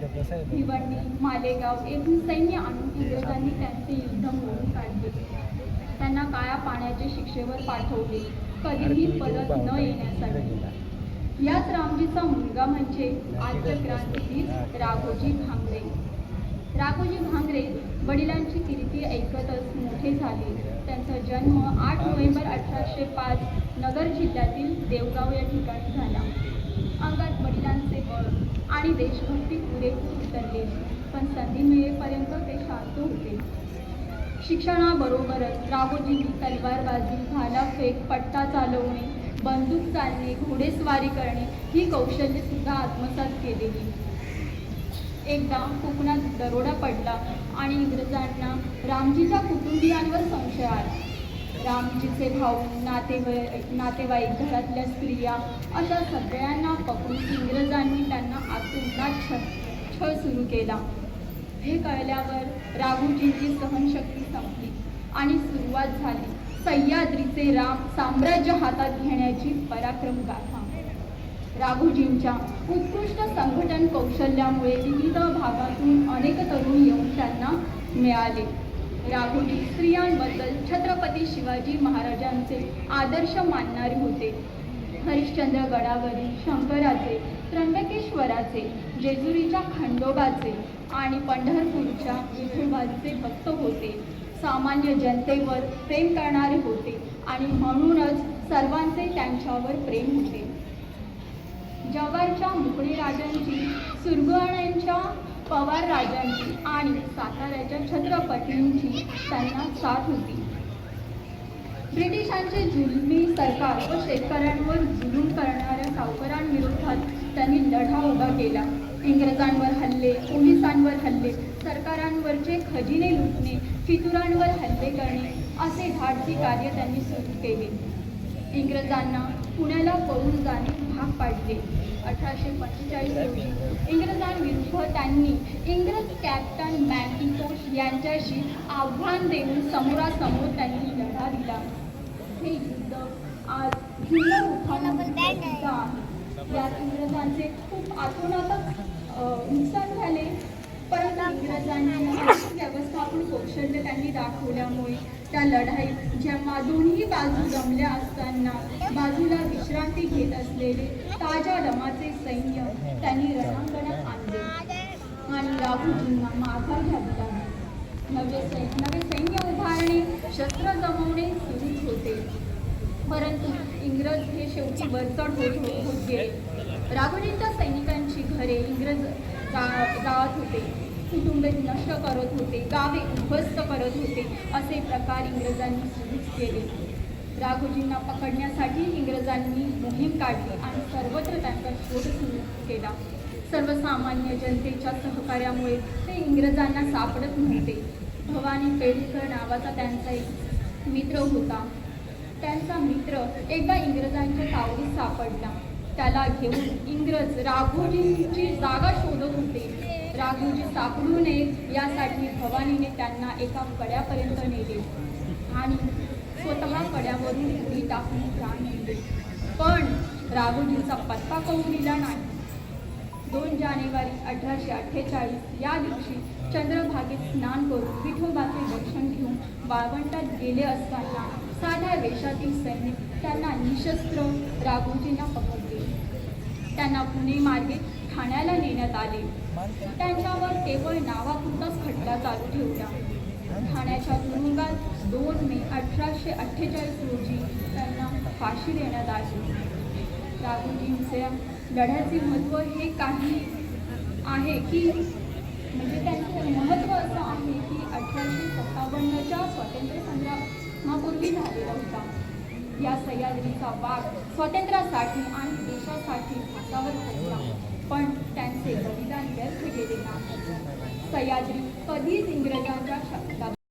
भिवंडी मालेगाव येथून सैन्य आणून इंग्रजांनी त्यांचे युद्ध मोडून काढले. त्यांना काळ्या पाण्याच्या शिक्षेवर पाठवले. कधीही परत न येण्यासाठी. याच रामजीचा मुलगा म्हणजे आद्य क्रांतीवीर राघोजी भांगरे. राघोजी भांगरे वडिलांची कीर्ती ऐकतच मोठे झाले. त्यांचा जन्म आठ नोव्हेंबर अठराशे पाच नगर जिल्ह्यातील देवगाव या ठिकाणी झाला. अंगात वडिलांचे बळ आणि देशभक्ती पुरेपूर उतरले पण संधी मिळेपर्यंत ते शांत होते. शिक्षणाबरोबरच राघोजींनी तलवारबाजी भालाफेक पट्टा चालवणे बंदूक चालणे घोडेस्वारी करणे ही कौशल्यसुद्धा आत्मसात केलेली. एकदा कोकणात दरोडा पडला आणि इंग्रजांना रामजीच्या कुटुंबियांवर संशय आला. रामजीचे भाऊ नातेवाई नातेवाईक घरातल्या स्त्रिया अशा सगळ्यांना पकडून इंग्रजांनी त्यांना आतुनात छळ छळ सुरू केला. हे कळल्यावर राघोजींची सहनशक्ती संपली आणि सुरुवात झाली. सह्याद्रीचे राम साम्राज्य हातात घेण्याची पराक्रम गाथा. राघोजींच्या उत्कृष्ट संघटन कौशल्यामुळे विविध भागातून अनेक तरुण येऊन त्यांना मिळाले. राघोजी स्त्रियांबद्दल छत्रपती शिवाजी महाराजांचे आदर्श मानणारे होते. हरिश्चंद्र गडावरील शंकराचे त्र्यंबकेश्वराचे जेजुरीच्या खंडोबाचे आणि पंढरपूरच्या विठोबाचे भक्त होते. सामान्य जनतेवर प्रेम करणारे होते आणि म्हणूनच सर्वांचे त्यांच्यावर प्रेम होते. कोकणी राजांची सुरगण्याच्या पवार राजांची आणि साताऱ्याच्या छत्रपतींची त्यांना साथ होती. ब्रिटिशांचे जुलमी सरकार व शेतकऱ्यांवर जुलूम करणाऱ्या सावकारांविरोधात त्यांनी लढा उभा केला. इंग्रजांवर हल्ले पोलिसांवर हल्ले सरकारांवरचे खजिने लुटणे फितुरांवर हल्ले करणे असे धाडसी कार्य त्यांनी सुरू केले. इंग्रजांना पुण्याला पळून जाणे भाग पाडले. अठराशे पंचेचाळीस रोजी इंग्रजांविरुद्ध त्यांनी इंग्रज कॅप्टन मॅकिटोश यांच्याशी आव्हान देऊन समोरासमोर त्यांनी लढा दिला. हे युद्ध आज जिल्हा आहे. यात इंग्रजांचे खूप आतोनातच नुकसान झाले. परंतु इंग्रजांनी व्यवस्थापन कौशल्य त्यांनी दाखवल्यामुळे त्या लढाईत जेव्हा दोन्ही बाजू जमल्या असताना बाजूला विश्रांती घेत असलेले ताज्या दमाचे सैन्य त्यांनी रणांगणात आणले. आणि राहुजींना माघार घ्यावी लागली. नवे सैन्य नवे सैन्य उभारणे शस्त्र जमवणे सुरूच होते. परंतु इंग्रज हे शेवटी वरचढ होत होत गेले. राघोजींच्या सैनिकांची घरे इंग्रज जा- जात होते. कुटुंबे नष्ट करत होते. गावे उद्ध्वस्त करत होते. असे प्रकार इंग्रजांनी सुरूच केले. राघोजींना पकडण्यासाठी इंग्रजांनी मोहीम काढली आणि सर्वत्र त्यांचा शोध सुरू केला. सर्वसामान्य जनतेच्या सहकार्यामुळे ते इंग्रजांना सापडत नव्हते. भवानी पेडकर नावाचा त्यांचा एक मित्र होता. त्यांचा मित्र एकदा इंग्रजांच्या तावडीत सापडला. त्याला घेऊन इंग्रज राघोजींची जागा शोधत होते. राघोजी सापडू नये यासाठी भवानीने त्यांना एका कड्यापर्यंत नेले आणि स्वतः कड्यावरून उडी टाकून प्राण नेले. पण राघोजींचा पत्ता कळून दिला नाही. दोन जानेवारी अठराशे अठ्ठेचाळीस या दिवशी चंद्रभागेत स्नान करून विठोबाचे दर्शन घेऊन वाळवंटात गेले असताना साध्या वेशातील सैनिक त्यांना निशस्त्र राघोजींना पकडले. त्यांना पुणे मार्गे ठाण्याला नेण्यात आले. त्यांच्यावर केवळ नावापुरताच खटला चालू ठेवला. ठाण्याच्या तुरुंगात दोन मे अठराशे अठ्ठेचाळीस रोजी त्यांना फाशी देण्यात आली. राघोजींच्या लढ्याचे महत्त्व हे काही आहे की म्हणजे त्यांचं महत्त्व असं आहे की अठराशे सत्तावन्नच्या स्वातंत्र्य संग्रामापूर्वी झालेला होता. या सह्याद्रीचा वाघ स्वातंत्र्यासाठी आणि पण त्यांचे बलिदान व्यर्थ गेले नाही सयाजी कधीच इंग्रजांच्या शब्दात